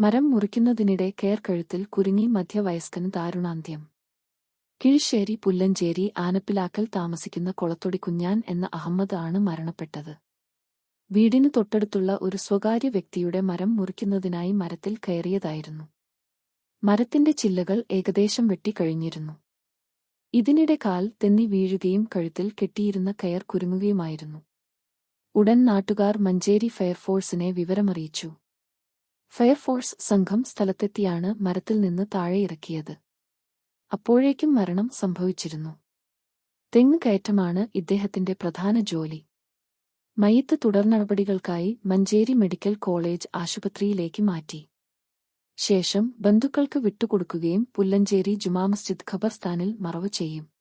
മരം മുറിക്കുന്നതിനിടെ കേർക്കഴുത്തിൽ കഴുത്തിൽ കുരുങ്ങി മധ്യവയസ്കന് ദാരുണാന്ത്യം. കിഴിശ്ശേരി പുല്ലഞ്ചേരി ആനപ്പിലാക്കൽ താമസിക്കുന്ന കൊളത്തൊടി കുഞ്ഞാൻ എന്ന അഹമ്മദ് ആണ് മരണപ്പെട്ടത്. വീടിന് തൊട്ടടുത്തുള്ള ഒരു സ്വകാര്യ വ്യക്തിയുടെ മരം മുറിക്കുന്നതിനായി മരത്തിൽ കയറിയതായിരുന്നു. മരത്തിന്റെ ചില്ലകൾ ഏകദേശം വെട്ടിക്കഴിഞ്ഞിരുന്നു. ഇതിനിടെ കാൽ തെന്നി വീഴുകയും കഴുത്തിൽ കെട്ടിയിരുന്ന കയർ കുരുങ്ങുകയുമായിരുന്നു. ഉടൻ നാട്ടുകാർ മഞ്ചേരി ഫയർഫോഴ്സിനെ വിവരമറിയിച്ചു. ഫയർഫോഴ്സ് സംഘം സ്ഥലത്തെത്തിയാണ് മരത്തിൽ നിന്ന് താഴെ താഴെയിറക്കിയത് അപ്പോഴേക്കും മരണം സംഭവിച്ചിരുന്നു. തെങ്ങ് കയറ്റമാണ് ഇദ്ദേഹത്തിന്റെ പ്രധാന ജോലി. മയ്യത്ത് തുടർനടപടികൾക്കായി മഞ്ചേരി മെഡിക്കൽ കോളേജ് ആശുപത്രിയിലേക്ക് മാറ്റി. ശേഷം ബന്ധുക്കൾക്ക് വിട്ടുകൊടുക്കുകയും പുല്ലഞ്ചേരി ജുമാ മസ്ജിദ് ഖബർസ്ഥാനിൽ മറവ് ചെയ്യും.